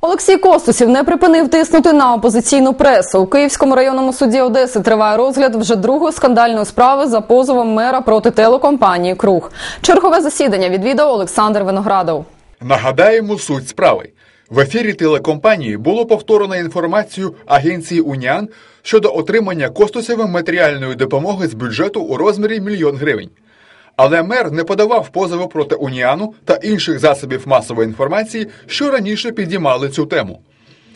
Олексій Костусів не припинив тиснути на опозиційну пресу. У Київському районному суді Одеси триває розгляд вже другої скандальної справи за позовом мера проти телекомпанії Круг. Чергове засідання відвідав Олександр Виноградов. Нагадаємо суть справи. В ефірі телекомпанії було повторено інформацію агенції Уніан щодо отримання Костусєвим матеріальної допомоги з бюджету у розмірі мільйон гривень. Але мер не подавав позову проти Уніану та інших засобів масової інформації, що раніше підіймали цю тему.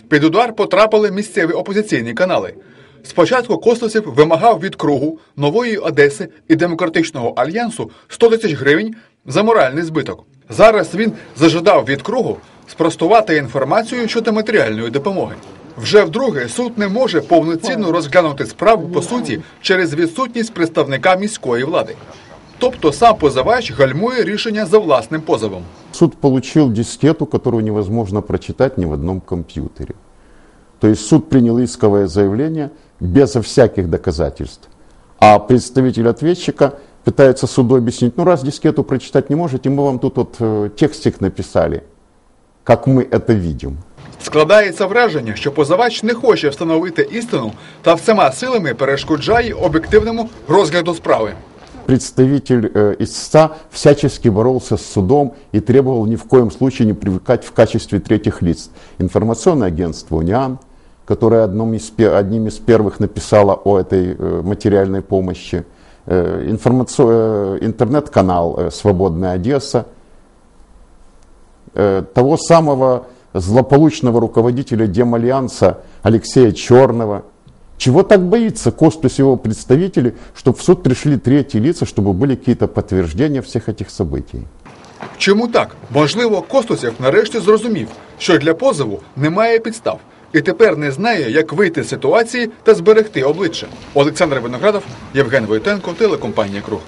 Під удар потрапили місцеві опозиційні канали. Спочатку Костусів вимагав від кругу нової Одеси і демократичного альянсу 100 тисяч гривень за моральний збиток. Зараз він зажадав від кругу спростувати інформацію щодо матеріальної допомоги. Вже вдруге суд не може повноцінно розглянути справу по суті через відсутність представника міської влади. Тобто сам позивач гальмує рішення за власним позовом. Суд получил дискету, которую невозможно прочитать ни в одном компьютере. То есть суд принял исковое заявление безо всяких доказательств. А представитель ответчика пытается суду объяснить, ну раз дискету прочитать не можете, мы вам тут вот э, текстик написали, как мы это видим. Складається враження, що позивач не хоче встановити істину та всіма силами перешкоджає об'єктивному розгляду справи. Представитель э, истца всячески боролся с судом и требовал ни в коем случае не привлекать в качестве третьих лиц информационное агентство «Униан», которое одном из, одним из первых написало о этой э, материальной помощи, э, э, интернет-канал «Свободная Одесса», того самого злополучного руководителя Демальянса Алексея Черного. Чего так боится Костус и его представители, чтобы в суд пришли третьи лица, чтобы были какие-то подтверждения всех этих событий? Чому так? Можливо, Костусєв нарешті зрозумів, що для позову немає підстав, і тепер не знає, як вийти з ситуації та зберегти обличчя. Олександр Виноградов, Євген Войтенко, телекомпанія Круг.